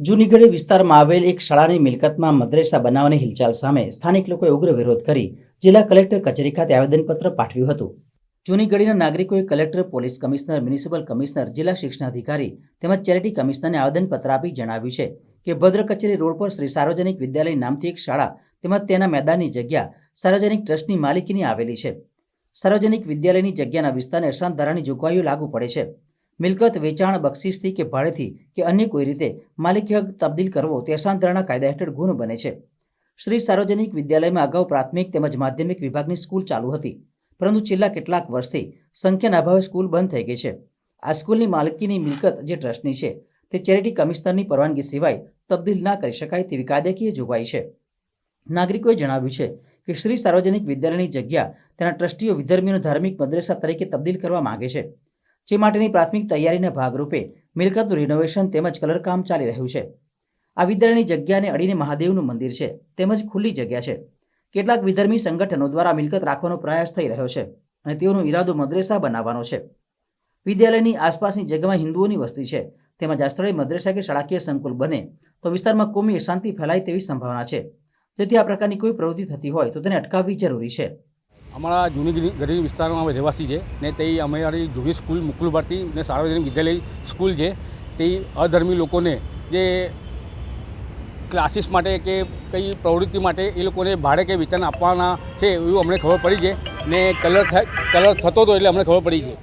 જૂનીગઢ વિસ્તારમાં આવેલ એક શાળાની મિલકતમાં મદ્રેસા બનાવવાની હિલચાલ સામે સ્થાનિક લોકોએ ઉગ્ર વિરોધ કરી જિલ્લા કલેક્ટર કચેરી ખાતે આવેદનપત્ર પાઠવ્યું હતું. જૂનીગઢીના નાગરિકોએ collector, police commissioner, municipal commissioner, જિલ્લા શિક્ષણાધિકારી તેમજ ચેરિટી કમિશનરને આવેદનપત્ર આપી જણાવ્યું છે કે ભદ્ર કચેરી રોડ પર શ્રી સાર્વજનિક વિદ્યાલય નામથી એક શાળા તેમજ તેના મેદાનની જગ્યા સાર્વજનિક ટ્રસ્ટની માલિકીની આવેલી છે. સાર્વજનિક વિદ્યાલયની જગ્યાના વિસ્તારને અશાંત ધારાની જોગવાઈઓ લાગુ પડે છે. મિલકત વેચાણ બક્ષિસથી કે ભાડેથી કે અન્ય કોઈ રીતે માલિકી હક તબદીલ કરવો તે અસાંતરણા કાયદા હેઠળ ગુણ બને છે. શ્રી સાર્વજનિક વિદ્યાલયમાં અગાઉ પ્રાથમિક તેમજ માધ્યમિક વિભાગની સ્કૂલ ચાલુ હતી, પરંતુ છેલ્લા કેટલાક વર્ષથી સંખ્યાના અભાવે સ્કૂલ બંધ થઈ ગઈ છે. આ સ્કૂલની માલિકીની મિલકત જે ટ્રસ્ટની છે, તે ચેરિટી કમિશનરની પરવાનગી સિવાય તબદીલ ના કરી શકાય તેવી કાયદાકીય જોગવાઈ છે. નાગરિકોએ જણાવ્યું છે કે શ્રી સાર્વજનિક વિદ્યાલયની જગ્યા તેના ટ્રસ્ટીઓ વિધર્મીનો ધાર્મિક મદ્રેસા તરીકે તબદીલ કરવા માંગે છે. જે માટેની પ્રાથમિક તૈયારીના ભાગરૂપે મિલકતનું રિનોવેશન તેમજ કલરકામ ચાલી રહ્યું છે. આ વિદ્યાલયની જગ્યાને અડીને મહાદેવનું મંદિર છે, તેમજ ખુલ્લી જગ્યા છે. કેટલાક વિધર્મી સંગઠનો દ્વારા મિલકત રાખવાનો પ્રયાસ થઈ રહ્યો છે અને તેઓનો ઈરાદો મદ્રેસા બનાવવાનો છે. વિદ્યાલયની આસપાસની જગ્યામાં હિન્દુઓની વસ્તી છે, તેમજ આ સ્થળે મદ્રેસા કે શાળાકીય સંકુલ બને તો વિસ્તારમાં કોમી અશાંતિ ફેલાય તેવી સંભાવના છે. જેથી આ પ્રકારની કોઈ પ્રવૃત્તિ થતી હોય તો તેને અટકાવવી જરૂરી છે. અમારા જૂની ગરી- ગરીબ વિસ્તારમાં અમે રહેવાસી છે ને તે અમારી જૂની સ્કૂલ મુકુલ ભારતી ને સાર્વજનિક વિદ્યાલય સ્કૂલ છે. તે અધર્મી લોકોને જે ક્લાસીસ માટે કે કઈ પ્રવૃત્તિ માટે એ લોકોને ભાડે કે વેચાણ આપવાના છે એવું અમને ખબર પડી છે ને કલર કલર થતો હતો એટલે અમને ખબર પડી છે.